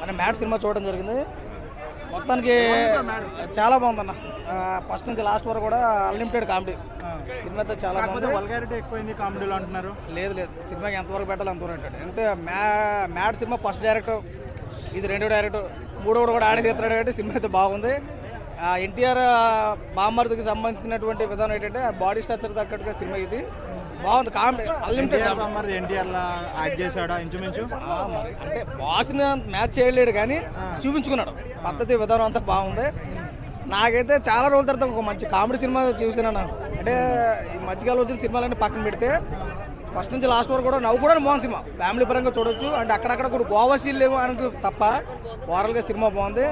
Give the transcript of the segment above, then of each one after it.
మన mat cinema చూడడం జరిగింది. మొత్తానికి చాలా బాగుందన్న. ఫస్ట్ నుంచి లాస్ట్ వరకు కూడా అన్లిమిటెడ్ కామెడీ. సినిమా అయితే చాలా వల్గారిటీ ఎక్కువైంది కామెడీలో అంటున్నారు. లేదు లేదు. సినిమాకి ఎంతవరకు పెట్టాలి అంతవరకు పెట్టాడు. అంతే మ్యా మ్యాట్ సినిమా ఫస్ట్ డైరెక్ట్ ఇది రెండో డైరెక్ట్ మూడో కూడా ఆడి తీస్తున్నాడు కాబట్టి సినిమా అయితే బాగుంది. ఎన్టీఆర్ బామ్మర్దికి సంబంధించినటువంటి విధానం ఏంటంటే బాడీ స్ట్రక్చర్ తగ్గట్టుగా సినిమా ఇది. బాగుంది కామెడీ. అన్లిమిటెడ్ మరి ఎన్టీఆర్ చేశాడా ఇంచుమించు? మరి అంటే బాస్ని మ్యాచ్ చేయలేడు కానీ చూపించుకున్నాడు. పద్ధతి విధానం అంతా బాగుంది. నాకైతే చాలా రోజుల తర్వాత ఒక మంచి కామెడీ సినిమా చూసినాను అంటే ఈ మధ్యకాలం వచ్చిన సినిమాలన్నీ పక్కన పెడితే ఫస్ట్ నుంచి లాస్ట్ వరకు కూడా నవ్వు కూడా బాగుంది సినిమా. ఫ్యామిలీ పరంగా చూడొచ్చు. అంటే అక్కడక్కడ కూడా గోవా లేవు అని తప్ప ఓవరాల్గా సినిమా బాగుంది.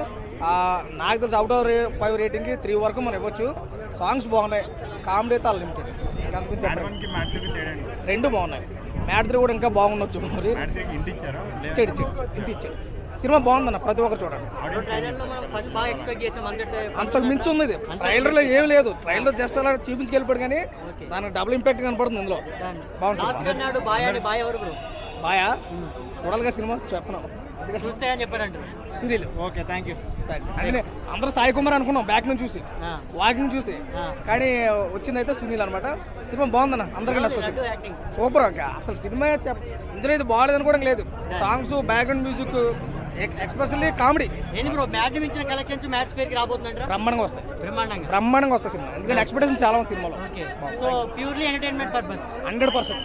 నాకు తెలిసి అవుట్ ఆఫ్ ఫైవ్ రేటింగ్కి త్రీ వరకు మనం ఇవ్వచ్చు. సాంగ్స్ బాగున్నాయి. కామెడీ అయితే అన్లిమిటెడ్. రెండు బాగున్నాయి. మ్యాట్ త్రీ కూడా ఇంకా బాగుండొచ్చు మరి. ఇచ్చాడు ఇచ్చాడు ఇంటి ఇచ్చాడు. సినిమా బాగుందన్న ప్రతి ఒక్కరు చూడండి. ట్రైలర్లో మనం ఫస్ట్ బాగా ఎక్స్పెక్ట్ చేసాం అంతటే అంతకు మించి ఉంది ట్రైలర్లో ఏం లేదు. ట్రైలర్ జస్ట్ అలా చూపించి వెళ్ళిపోయాడు కానీ దానికి డబుల్ ఇంపాక్ట్ కనపడుతుంది ఇందులో. బాగుంది బాయ్ చూడాలిగా సినిమా చెప్పను? చూస్తే అని చెప్పారంటారు సునీల్. ఓకే థ్యాంక్ యూ అంటే అందరూ సాయి కుమార్ అనుకున్నాం బ్యాక్ నుంచి చూసి. వాకింగ్ చూసి. కానీ వచ్చిందైతే సునీల్ అనమాట సినిమా బాగుందన్న అందరికీ నచ్చుతుంది సూపర్ ఇంకా అసలు సినిమా ఇందులో ఇది బాగాలేదని కూడా లేదు. Songs background music especially comedy మించిన కలెక్షన్స్ మ్యాచ్ పేరుకి రాబోతుందంటారా? బ్రహ్మాండంగా వస్తాయి. బ్రహ్మాండంగా? బ్రహ్మాండంగా వస్తాయి సినిమా. ఎందుకంటే ఎక్స్పెక్టేషన్ చాలా ఉంది సినిమాలో. So purely entertainment purpose hundred percent.